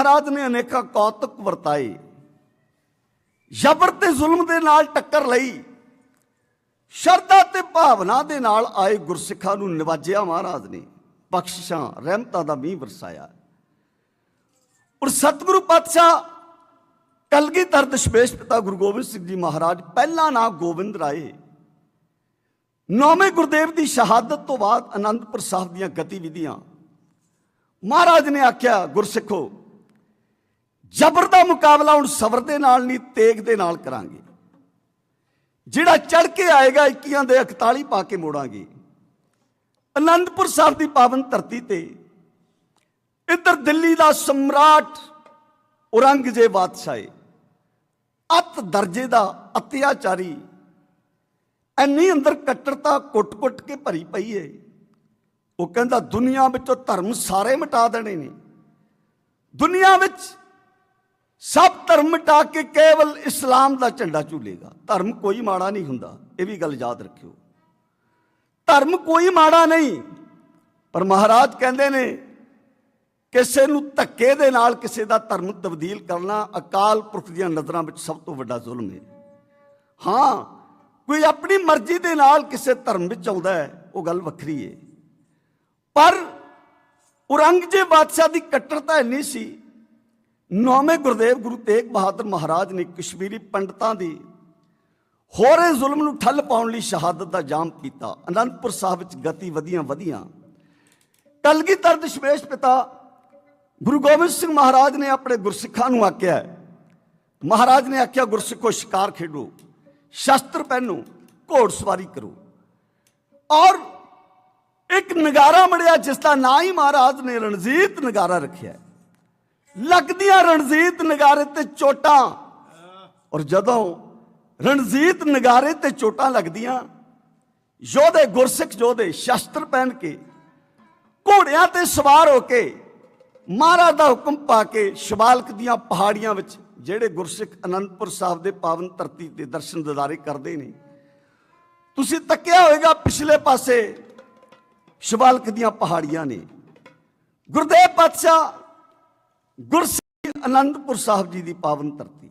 ਮਹਾਰਾਜ ਨੇ ਅਨੇਕਾਂ ਕੌਤਕ ਵਰਤਾਏ। ਜ਼ਬਰ ਤੇ ਜ਼ੁਲਮ ਦੇ ਨਾਲ ਟੱਕਰ ਲਈ, ਸ਼ਰਧਾ ਤੇ ਭਾਵਨਾ ਦੇ ਨਾਲ ਆਏ ਗੁਰਸਿੱਖਾਂ ਨੂੰ ਨਿਵਾਜਿਆ ਮਹਾਰਾਜ ਨੇ, ਬਖਸ਼ਿਸ਼ਾਂ, ਰਹਿਮਤਾਂ ਦਾ ਮੀਂਹ ਵਰਸਾਇਆ। ਔਰ ਸਤਿਗੁਰੂ ਪਾਤਸ਼ਾਹ ਕਲਗੀਧਰ ਦਸ਼ਮੇਸ਼ ਪਿਤਾ ਗੁਰੂ ਗੋਬਿੰਦ ਸਿੰਘ ਜੀ ਮਹਾਰਾਜ ਪਹਿਲਾ ਨਾਂ ਗੋਬਿੰਦ ਰਾਏ। ਨੌਵੇਂ ਗੁਰਦੇਵ ਦੀ ਸ਼ਹਾਦਤ ਤੋਂ ਬਾਅਦ ਅਨੰਦਪੁਰ ਸਾਹਿਬ ਦੀਆਂ ਗਤੀਵਿਧੀਆਂ। ਮਹਾਰਾਜ ਨੇ ਆਖਿਆ, ਗੁਰਸਿੱਖੋ ਜ਼ਬਰ ਦਾ ਮੁਕਾਬਲਾ ਹੁਣ ਸਬਰ ਦੇ ਨਾਲ ਨਹੀਂ, ਤੇਗ ਦੇ ਨਾਲ ਕਰਾਂਗੇ। ਜਿਹੜਾ ਚੜ ਕੇ ਆਏਗਾ 21 ਦੇ 41 ਪਾ ਕੇ ਮੋੜਾਂਗੇ। ਅਨੰਦਪੁਰ ਸਾਹਿਬ ਦੀ ਪਾਵਨ ਧਰਤੀ ਤੇ ਇੱਧਰ ਦਿੱਲੀ ਦਾ ਸਮਰਾਟ ਔਰੰਗਜ਼ੇਬ ਬਾਦਸ਼ਾਹ, ਅਤ ਦਰਜੇ ਦਾ ਅਤਿਆਚਾਰੀ, ਐਨੀ ਅੰਦਰ ਕੱਟੜਤਾ ਕੁੱਟ-ਕੁੱਟ ਕੇ ਭਰੀ ਪਈ ਏ। ਉਹ ਕਹਿੰਦਾ, ਦੁਨੀਆ ਵਿੱਚੋਂ ਧਰਮ ਸਾਰੇ ਮਿਟਾ ਦੇਣੇ ਨੇ। ਦੁਨੀਆ ਵਿੱਚ ਸਭ ਧਰਮ ਮਿਟਾ ਕੇ ਕੇਵਲ ਇਸਲਾਮ ਦਾ ਝੰਡਾ ਝੂਲੇਗਾ। ਧਰਮ ਕੋਈ ਮਾੜਾ ਨਹੀਂ ਹੁੰਦਾ, ਇਹ ਵੀ ਗੱਲ ਯਾਦ ਰੱਖਿਓ। ਧਰਮ ਕੋਈ ਮਾੜਾ ਨਹੀਂ, ਪਰ ਮਹਾਰਾਜ ਕਹਿੰਦੇ ਨੇ, ਕਿਸੇ ਨੂੰ ਧੱਕੇ ਦੇ ਨਾਲ ਕਿਸੇ ਦਾ ਧਰਮ ਤਬਦੀਲ ਕਰਨਾ ਅਕਾਲ ਪੁਰਖ ਦੀਆਂ ਨਜ਼ਰਾਂ ਵਿੱਚ ਸਭ ਤੋਂ ਵੱਡਾ ਜ਼ੁਲਮ ਹੈ। ਹਾਂ, ਕੋਈ ਆਪਣੀ ਮਰਜ਼ੀ ਦੇ ਨਾਲ ਕਿਸੇ ਧਰਮ ਵਿੱਚ ਆਉਂਦਾ ਹੈ, ਉਹ ਗੱਲ ਵੱਖਰੀ ਹੈ। ਪਰ ਔਰੰਗਜ਼ੇਬ ਬਾਦਸ਼ਾਹ ਦੀ ਕੱਟੜਤਾ ਇੰਨੀ ਸੀ ਨੌਵੇਂ ਗੁਰਦੇਵ ਗੁਰੂ ਤੇਗ ਬਹਾਦਰ ਮਹਾਰਾਜ ਨੇ ਕਸ਼ਮੀਰੀ ਪੰਡਤਾਂ ਦੀ ਹੋਰੇ ਜ਼ੁਲਮ ਨੂੰ ਠੱਲ ਪਾਉਣ ਲਈ ਸ਼ਹਾਦਤ ਦਾ ਜਾਮ ਕੀਤਾ। ਅਨੰਦਪੁਰ ਸਾਹਿਬ ਵਿੱਚ ਗਤੀ ਵਧੀਆਂ ਵਧੀਆਂ। ਕਲਗੀਧਰ ਦਸ਼ਮੇਸ਼ ਪਿਤਾ ਗੁਰੂ ਗੋਬਿੰਦ ਸਿੰਘ ਮਹਾਰਾਜ ਨੇ ਆਪਣੇ ਗੁਰਸਿੱਖਾਂ ਨੂੰ ਆਖਿਆ ਮਹਾਰਾਜ ਨੇ ਆਖਿਆ, ਗੁਰਸਿੱਖੋ, ਸ਼ਿਕਾਰ ਖੇਡੋ, ਸ਼ਸਤਰ ਪਹਿਨੋ ਘੋੜਸਵਾਰੀ ਕਰੋ। ਔਰ ਇੱਕ ਨਗਾਰਾ ਮੜਿਆ ਜਿਸ ਦਾ ਨਾਂ ਹੀ ਮਹਾਰਾਜ ਨੇ ਰਣਜੀਤ ਨਗਾਰਾ ਰੱਖਿਆ ਲੱਗਦੀਆਂ ਰਣਜੀਤ ਨਗਾਰੇ ਤੇ ਚੋਟਾਂ। ਔਰ ਜਦੋਂ ਰਣਜੀਤ ਨਗਾਰੇ ਤੇ ਚੋਟਾਂ ਲੱਗਦੀਆਂ, ਯੋਧੇ ਗੁਰਸਿੱਖ, ਯੋਧੇ ਸ਼ਸਤਰ ਪਹਿਨ ਕੇ, ਘੋੜਿਆਂ ਤੇ ਸਵਾਰ ਹੋ ਕੇ, ਮਹਾਰਾਜ ਦਾ ਹੁਕਮ ਪਾ ਕੇ ਸ਼ਿਵਾਲਕ ਦੀਆਂ ਪਹਾੜੀਆਂ ਵਿੱਚ, ਜਿਹੜੇ ਗੁਰਸਿੱਖ ਅਨੰਦਪੁਰ ਸਾਹਿਬ ਦੇ ਪਾਵਨ ਧਰਤੀ ਤੇ ਦਰਸ਼ਨ ਦਿਦਾਰੇ ਕਰਦੇ ਨੇ, ਤੁਸੀਂ ਤੱਕਿਆ ਹੋਵੇਗਾ ਪਿਛਲੇ ਪਾਸੇ ਸ਼ਿਵਾਲਕ ਦੀਆਂ ਪਹਾੜੀਆਂ ਨੇ। ਗੁਰਦੇਵ ਪਾਤਸ਼ਾਹ ਗੁਰਸਿੱਖ ਅਨੰਦਪੁਰ ਸਾਹਿਬ ਜੀ ਦੀ ਪਾਵਨ ਧਰਤੀ।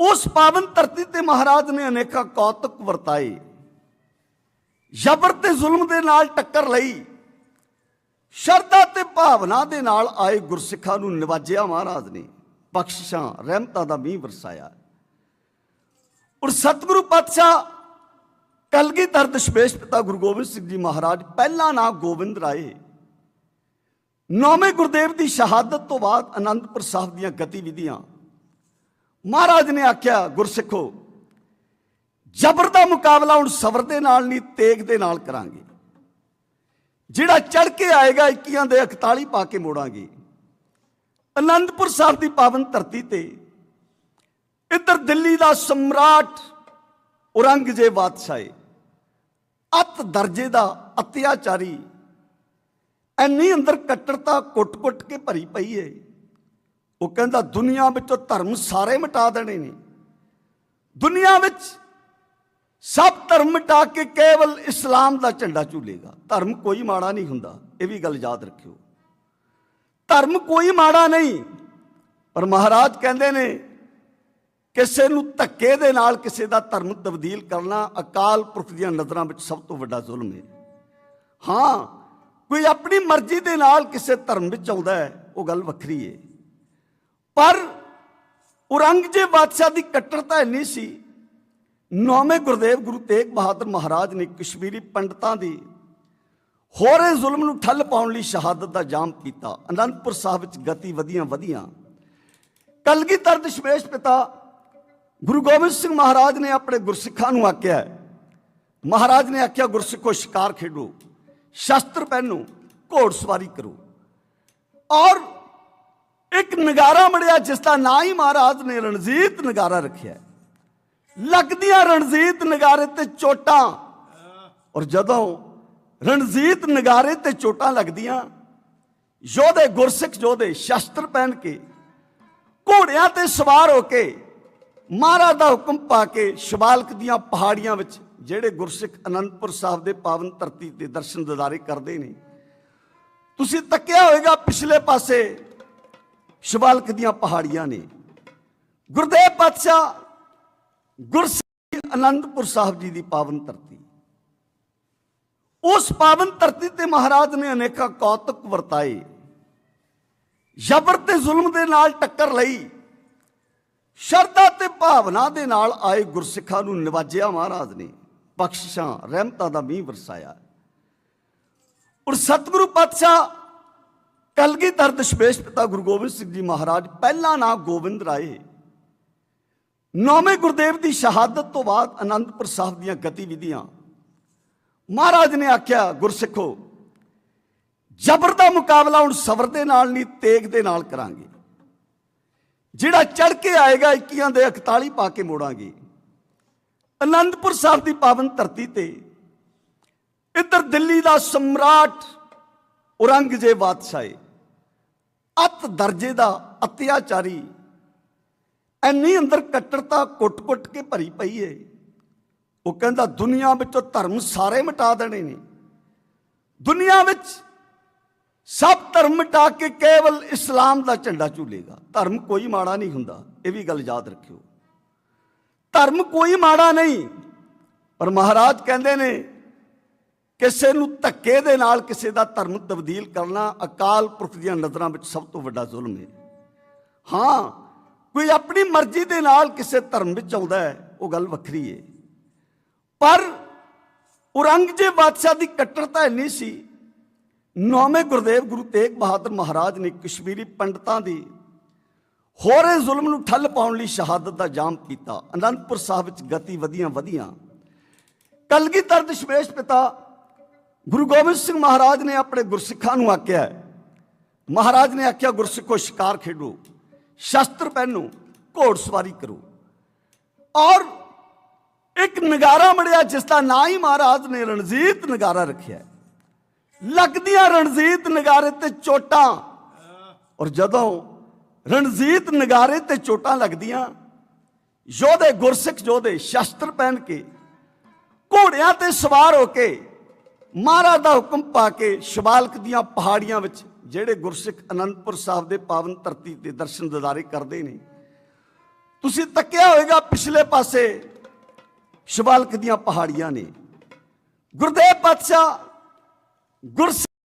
ਉਸ ਪਾਵਨ ਧਰਤੀ ਤੇ ਮਹਾਰਾਜ ਨੇ ਅਨੇਕਾਂ ਕੌਤਕ ਵਰਤਾਏ। ਜ਼ਬਰ ਤੇ ਜ਼ੁਲਮ ਦੇ ਨਾਲ ਟੱਕਰ ਲਈ। ਸ਼ਰਧਾ ਤੇ ਭਾਵਨਾ ਦੇ ਨਾਲ ਆਏ ਗੁਰਸਿੱਖਾਂ ਨੂੰ ਨਿਵਾਜਿਆ ਮਹਾਰਾਜ ਨੇ। ਬਖਸ਼ਿਸ਼ਾਂ, ਰਹਿਮਤਾਂ ਦਾ ਮੀਂਹ ਵਰਸਾਇਆ। ਔਰ ਸਤਿਗੁਰੂ ਪਾਤਸ਼ਾਹ ਕਲਗੀਧਰ ਦਸ਼ਮੇਸ਼ ਪਿਤਾ ਗੁਰੂ ਗੋਬਿੰਦ ਸਿੰਘ ਜੀ ਮਹਾਰਾਜ ਪਹਿਲਾ ਨਾਂ ਗੋਬਿੰਦ ਰਾਏ ਨੌਵੇਂ ਗੁਰਦੇਵ ਦੀ ਸ਼ਹਾਦਤ ਤੋਂ ਬਾਅਦ ਅਨੰਦਪੁਰ ਸਾਹਿਬ ਦੀਆਂ ਗਤੀਵਿਧੀਆਂ। ਮਹਾਰਾਜ ਨੇ ਆਖਿਆ, ਗੁਰਸਿੱਖੋ, ਜ਼ਬਰ ਦਾ ਮੁਕਾਬਲਾ ਹੁਣ ਸਬਰ ਦੇ ਨਾਲ ਨਹੀਂ, ਤੇਗ ਦੇ ਨਾਲ ਕਰਾਂਗੇ। ਜਿਹੜਾ ਚੜ ਕੇ ਆਏਗਾ 21 ਦੇ 41 ਪਾ ਕੇ ਮੋੜਾਂਗੇ। ਅਨੰਦਪੁਰ ਸਾਹਿਬ ਦੀ ਪਾਵਨ ਧਰਤੀ ਤੇ ਇੱਧਰ ਦਿੱਲੀ ਦਾ ਸਮਰਾਟ ਔਰੰਗਜ਼ੇਬ ਬਾਦਸ਼ਾਹ ਅਤ ਦਰਜੇ ਦਾ ਅਤਿਆਚਾਰੀ ਐਨੀ ਅੰਦਰ ਕੱਟੜਤਾ ਕੁੱਟ-ਕੁੱਟ ਕੇ ਭਰੀ ਪਈ ਏ। ਉਹ ਕਹਿੰਦਾ, ਦੁਨੀਆ ਵਿੱਚੋਂ ਧਰਮ ਸਾਰੇ ਮਿਟਾ ਦੇਣੇ ਨੇ। ਦੁਨੀਆ ਵਿੱਚ ਸਭ ਧਰਮ ਮਿਟਾ ਕੇ ਕੇਵਲ ਇਸਲਾਮ ਦਾ ਝੰਡਾ ਝੂਲੇਗਾ। ਧਰਮ ਕੋਈ ਮਾੜਾ ਨਹੀਂ ਹੁੰਦਾ, ਇਹ ਵੀ ਗੱਲ ਯਾਦ ਰੱਖਿਓ। ਧਰਮ ਕੋਈ ਮਾੜਾ ਨਹੀਂ, ਪਰ ਮਹਾਰਾਜ ਕਹਿੰਦੇ ਨੇ, ਕਿਸੇ ਨੂੰ ਧੱਕੇ ਦੇ ਨਾਲ ਕਿਸੇ ਦਾ ਧਰਮ ਤਬਦੀਲ ਕਰਨਾ ਅਕਾਲ ਪੁਰਖ ਦੀਆਂ ਨਜ਼ਰਾਂ ਵਿੱਚ ਸਭ ਤੋਂ ਵੱਡਾ ਜ਼ੁਲਮ ਹੈ ਹਾਂ ਕੋਈ ਆਪਣੀ ਮਰਜ਼ੀ ਦੇ ਨਾਲ ਕਿਸੇ ਧਰਮ ਵਿੱਚ ਆਉਂਦਾ ਹੈ, ਉਹ ਗੱਲ ਵੱਖਰੀ ਹੈ ਪਰ ਔਰੰਗਜ਼ੇਬ ਬਾਦਸ਼ਾਹ ਦੀ ਕੱਟੜਤਾ ਇੰਨੀ ਸੀ, ਨੌਵੇਂ ਗੁਰਦੇਵ ਗੁਰੂ ਤੇਗ ਬਹਾਦਰ ਮਹਾਰਾਜ ਨੇ ਕਸ਼ਮੀਰੀ ਪੰਡਤਾਂ ਦੀ ਹੋਰੇ ਜ਼ੁਲਮ ਨੂੰ ਠੱਲ ਪਾਉਣ ਲਈ ਸ਼ਹਾਦਤ ਦਾ ਜਾਮ ਪੀਤਾ ਅਨੰਦਪੁਰ ਸਾਹਿਬ ਵਿੱਚ ਗਤੀ ਵਧੀਆਂ ਵਧੀਆਂ। ਕਲਗੀਧਰ ਦਸ਼ਮੇਸ਼ ਪਿਤਾ ਗੁਰੂ ਗੋਬਿੰਦ ਸਿੰਘ ਮਹਾਰਾਜ ਨੇ ਆਪਣੇ ਗੁਰਸਿੱਖਾਂ ਨੂੰ ਆਖਿਆ, ਮਹਾਰਾਜ ਨੇ ਆਖਿਆ, ਗੁਰਸਿੱਖੋ ਸ਼ਿਕਾਰ ਖੇਡੋ। ਸ਼ਸਤਰ ਪਹਿਨੋ ਘੋੜਸਵਾਰੀ ਕਰੋ। ਔਰ ਇੱਕ ਨਗਾਰਾ ਮੜਿਆ ਜਿਸ ਦਾ ਨਾਂ ਹੀ ਮਹਾਰਾਜ ਨੇ ਰਣਜੀਤ ਨਗਾਰਾ ਰੱਖਿਆ ਲੱਗਦੀਆਂ ਰਣਜੀਤ ਨਗਾਰੇ ਤੇ ਚੋਟਾਂ, ਔਰ ਜਦੋਂ ਰਣਜੀਤ ਨਗਾਰੇ ਤੇ ਚੋਟਾਂ ਲੱਗਦੀਆਂ, ਯੋਧੇ ਗੁਰਸਿੱਖ ਯੋਧੇ ਸ਼ਸਤਰ ਪਹਿਨ ਕੇ, ਘੋੜਿਆਂ ਤੇ ਸਵਾਰ ਹੋ ਕੇ, ਮਹਾਰਾਜ ਦਾ ਹੁਕਮ ਪਾ ਕੇ ਸ਼ਿਵਾਲਕ ਦੀਆਂ ਪਹਾੜੀਆਂ ਵਿੱਚ ਜਿਹੜੇ ਗੁਰਸਿੱਖ ਅਨੰਦਪੁਰ ਸਾਹਿਬ ਦੇ ਪਾਵਨ ਧਰਤੀ ਤੇ ਦਰਸ਼ਨ ਦਿਦਾਰੇ ਕਰਦੇ ਨੇ। ਤੁਸੀਂ ਤੱਕਿਆ ਹੋਵੇਗਾ ਪਿਛਲੇ ਪਾਸੇ ਸ਼ਿਵਾਲਕ ਦੀਆਂ ਪਹਾੜੀਆਂ ਨੇ। ਗੁਰਦੇਵ ਪਾਤਸ਼ਾਹ ਗੁਰਸਿੱਖ ਅਨੰਦਪੁਰ ਸਾਹਿਬ ਜੀ ਦੀ ਪਾਵਨ ਧਰਤੀ। ਉਸ ਪਾਵਨ ਧਰਤੀ ਤੇ ਮਹਾਰਾਜ ਨੇ ਅਨੇਕਾਂ ਕੌਤਕ ਵਰਤਾਏ। ਜ਼ਬਰ ਤੇ ਜ਼ੁਲਮ ਦੇ ਨਾਲ ਟੱਕਰ ਲਈ, ਸ਼ਰਧਾ ਤੇ ਭਾਵਨਾ ਦੇ ਨਾਲ ਆਏ ਗੁਰਸਿੱਖਾਂ ਨੂੰ ਨਿਵਾਜਿਆ ਮਹਾਰਾਜ ਨੇ। ਬਖਸ਼ਿਸ਼ਾਂ, ਰਹਿਮਤਾਂ ਦਾ ਮੀਂਹ ਵਰਸਾਇਆ। ਔਰ ਸਤਿਗੁਰੂ ਪਾਤਸ਼ਾਹ ਕਲਗੀਧਰ ਦਸ਼ਮੇਸ਼ ਪਿਤਾ ਗੁਰੂ ਗੋਬਿੰਦ ਸਿੰਘ ਜੀ ਮਹਾਰਾਜ ਪਹਿਲਾ ਨਾਂ ਗੋਬਿੰਦ ਰਾਏ। ਨੌਵੇਂ ਗੁਰਦੇਵ ਦੀ ਸ਼ਹਾਦਤ ਤੋਂ ਬਾਅਦ ਅਨੰਦਪੁਰ ਸਾਹਿਬ ਦੀਆਂ ਗਤੀਵਿਧੀਆਂ। ਮਹਾਰਾਜ ਨੇ ਆਖਿਆ, ਗੁਰਸਿੱਖੋ, ਜ਼ਬਰ ਦਾ ਮੁਕਾਬਲਾ ਹੁਣ ਸਬਰ ਦੇ ਨਾਲ ਨਹੀਂ, ਤੇਗ ਦੇ ਨਾਲ ਕਰਾਂਗੇ। ਜਿਹੜਾ ਚੜ ਕੇ ਆਏਗਾ 21 ਦੇ 41 ਪਾ ਕੇ ਮੋੜਾਂਗੇ। ਅਨੰਦਪੁਰ ਸਾਹਿਬ ਦੀ ਪਾਵਨ ਧਰਤੀ ਤੇ ਇੱਧਰ ਦਿੱਲੀ ਦਾ ਸਮਰਾਟ ਔਰੰਗਜ਼ੇਬ ਬਾਦਸ਼ਾਹ, ਅਤ ਦਰਜੇ ਦਾ ਅਤਿਆਚਾਰੀ ਐਨੀ ਅੰਦਰ ਕੱਟੜਤਾ ਕੁੱਟ-ਕੁੱਟ ਕੇ ਭਰੀ ਪਈ ਏ। ਉਹ ਕਹਿੰਦਾ, ਦੁਨੀਆ ਵਿੱਚੋਂ ਧਰਮ ਸਾਰੇ ਮਿਟਾ ਦੇਣੇ ਨੇ। ਦੁਨੀਆ ਵਿੱਚ ਸਭ ਧਰਮ ਮਿਟਾ ਕੇ ਕੇਵਲ ਇਸਲਾਮ ਦਾ ਝੰਡਾ ਝੂਲੇਗਾ। ਧਰਮ ਕੋਈ ਮਾੜਾ ਨਹੀਂ ਹੁੰਦਾ। ਇਹ ਵੀ ਗੱਲ ਯਾਦ ਰੱਖਿਓ। ਧਰਮ ਕੋਈ ਮਾੜਾ ਨਹੀਂ। ਪਰ ਮਹਾਰਾਜ ਕਹਿੰਦੇ ਨੇ, ਕਿਸੇ ਨੂੰ ਧੱਕੇ ਦੇ ਨਾਲ ਕਿਸੇ ਦਾ ਧਰਮ ਤਬਦੀਲ ਕਰਨਾ ਅਕਾਲ ਪੁਰਖ ਦੀਆਂ ਨਜ਼ਰਾਂ ਵਿੱਚ ਸਭ ਤੋਂ ਵੱਡਾ ਜ਼ੁਲਮ ਹੈ। ਹਾਂ, ਕੋਈ ਆਪਣੀ ਮਰਜ਼ੀ ਦੇ ਨਾਲ ਕਿਸੇ ਧਰਮ ਵਿੱਚ ਆਉਂਦਾ ਹੈ, ਉਹ ਗੱਲ ਵੱਖਰੀ ਹੈ। ਪਰ ਔਰੰਗਜ਼ੇਬ ਬਾਦਸ਼ਾਹ ਦੀ ਕੱਟੜਤਾ ਇੰਨੀ ਸੀ, ਨੌਵੇਂ ਗੁਰਦੇਵ ਗੁਰੂ ਤੇਗ ਬਹਾਦਰ ਮਹਾਰਾਜ ਨੇ ਕਸ਼ਮੀਰੀ ਪੰਡਤਾਂ ਦੀ ਹੋਰੇ ਜ਼ੁਲਮ ਨੂੰ ਠੱਲ ਪਾਉਣ ਲਈ ਸ਼ਹਾਦਤ ਦਾ ਜਾਮ ਕੀਤਾ। ਅਨੰਦਪੁਰ ਸਾਹਿਬ ਵਿੱਚ ਗਤੀ ਵਧੀਆਂ ਵਧੀਆਂ। ਕਲਗੀਧਰ ਦਸ਼ਮੇਸ਼ ਪਿਤਾ ਗੁਰੂ ਗੋਬਿੰਦ ਸਿੰਘ ਮਹਾਰਾਜ ਨੇ ਆਪਣੇ ਗੁਰਸਿੱਖਾਂ ਨੂੰ ਆਖਿਆ ਮਹਾਰਾਜ ਨੇ ਆਖਿਆ, ਗੁਰਸਿੱਖੋ, ਸ਼ਿਕਾਰ ਖੇਡੋ। ਸ਼ਸਤਰ ਪਹਿਨੋ ਘੋੜਸਵਾਰੀ ਕਰੋ। ਔਰ ਇੱਕ ਨਗਾਰਾ ਮੜਿਆ ਜਿਸ ਦਾ ਨਾਂ ਹੀ ਮਹਾਰਾਜ ਨੇ ਰਣਜੀਤ ਨਗਾਰਾ ਰੱਖਿਆ ਲੱਗਦੀਆਂ ਰਣਜੀਤ ਨਗਾਰੇ ਤੇ ਚੋਟਾਂ। ਔਰ ਜਦੋਂ ਰਣਜੀਤ ਨਗਾਰੇ ਤੇ ਚੋਟਾਂ ਲੱਗਦੀਆਂ। ਯੋਧੇ ਗੁਰਸਿੱਖ ਯੋਧੇ ਸ਼ਸਤਰ ਪਹਿਨ ਕੇ, ਘੋੜਿਆਂ ਤੇ ਸਵਾਰ ਹੋ ਕੇ, ਮਹਾਰਾਜ ਦਾ ਹੁਕਮ ਪਾ ਕੇ ਸ਼ਿਵਾਲਕ ਦੀਆਂ ਪਹਾੜੀਆਂ ਵਿੱਚ, ਜਿਹੜੇ ਗੁਰਸਿੱਖ ਅਨੰਦਪੁਰ ਸਾਹਿਬ ਦੇ ਪਾਵਨ ਧਰਤੀ ਤੇ ਦਰਸ਼ਨ ਦਿਦਾਰੇ ਕਰਦੇ ਨੇ। ਤੁਸੀਂ ਤੱਕਿਆ ਹੋਵੇਗਾ ਪਿਛਲੇ ਪਾਸੇ ਸ਼ਿਵਾਲਕ ਦੀਆਂ ਪਹਾੜੀਆਂ ਨੇ। ਗੁਰਦੇਵ ਪਾਤਸ਼ਾਹ ਗੁਰਸਿੱਖ